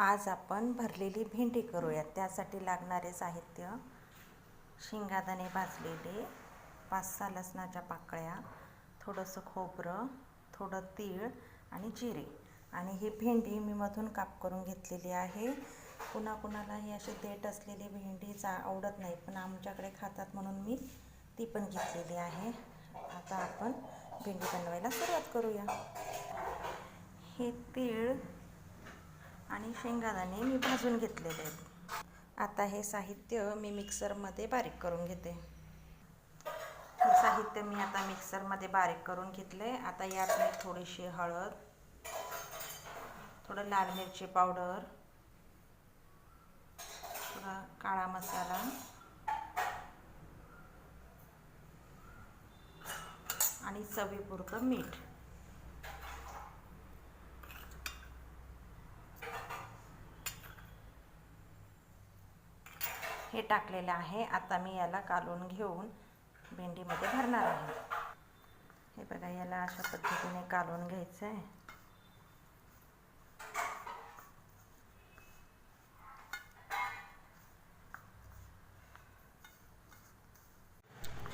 आज आपण भरलेली भेंडी करूयात. त्यासाठी लागणारे साहित्य शेंगादाणे भाजलेले पाच सहा लसणाच्या पाकळ्या थोडंसं खोबरं थोडं तीळ आणि जिरे. आणि ही भेंडी मी मधून काप करून घेतलेली आहे. कुणा कुणाला ही अशी देठ असलेली भेंडी चा आवडत नाही पण आमच्याकडे खातात म्हणून मी ती पण घेतलेली आहे. आता आपण भेंडी बनवायला सुरुवात करूया. हे तीळ आणि शेंगादाणे मी भाजून घेतलेले आहेत. आता हे साहित्य मी मिक्सरमध्ये बारीक करून घेते. हे साहित्य मी आता मिक्सरमध्ये बारीक करून घेतले. आता यात मी थोडीशी हळद थोडं लाल मिरची पावडर थोडा काळा मसाला आणि चवीपुरतं मीठ. हे टाकलेलं आहे. आता मी याला कालून घेऊन भेंडीमध्ये भरणार आहे. हे बघा याला अशा पद्धतीने कालून घ्यायचं आहे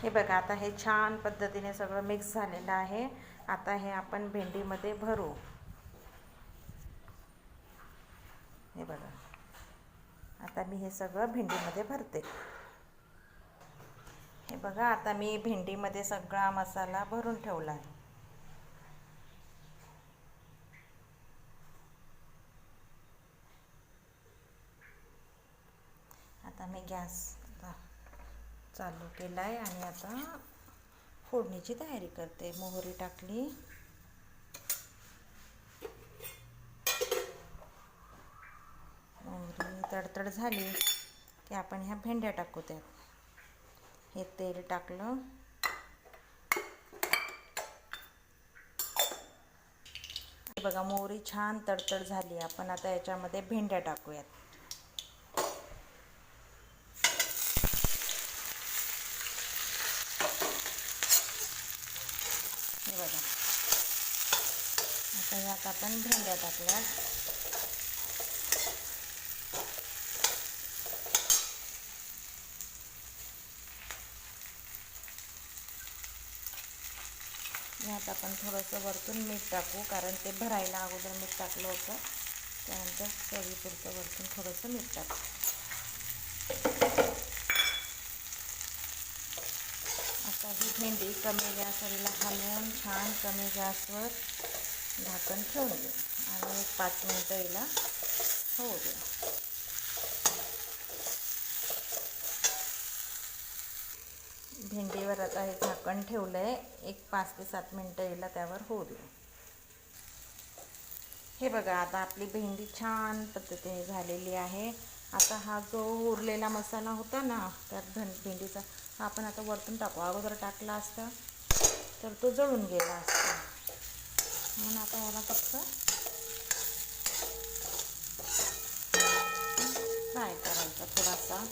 हे बघा आता हे छान पद्धतीने सगळं मिक्स झालेलं आहे. आता हे आपण भेंडीमध्ये भरू हे बघा आता मी हे सगळं भेंडीमध्ये भरते. हे बघा आता मी भेंडीमध्ये सगळा मसाला भरून ठेवला आहे. आता मी गॅस चालू केला आहे आणि आता फोडणीची तयारी करते. मोहरी टाकली मोहरी तडतड झाली की आपण ह्या भेंड्या टाकू त्यात. हे तेल टाकलं. बघा मोहरी छान तडतड झाली. आपण आता याच्यामध्ये भेंड्या टाकूयात. हे बघा. आता यात आपण भेंड्या टाकल्या यात आपण थोडंसं वरतून मीठ टाकू कारण ते भरायला अगोदर मीठ टाकलं होतं. त्यानंतर चवीपुरतं वरतून थोडंसं मीठ टाकू. आता ही भेंडी कमी गॅसवरला हलवून छान कमी गॅसवर झाकण ठेवून देऊ. आणि एक पाच मिनटं हिला होऊ द्या भेंडीवर आता हे झाकण ठेवलं आहे एक पाच ते सात मिनटं हिला त्यावर होऊ देऊ हे बघा आता आपली भेंडी छान पद्धतीने झालेली आहे. आता हा जो उरलेला मसाला होता ना त्यात भं भेंडीचा हा आपण आता वरतून टाकू. अगोदर टाकला असता तर तो जळून गेला असता. म्हणून आता याला फक्त फ्राय करायचा थोडासा.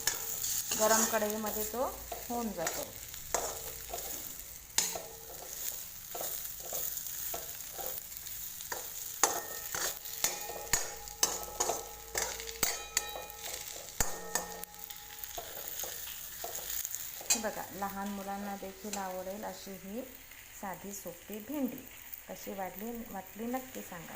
गरम कढईमध्ये तो होऊन जातो. बघा लहान मुलांना देखील आवडेल अशी ही साधी सोपी भेंडी. कशी वाटली वाटली नक्की सांगा.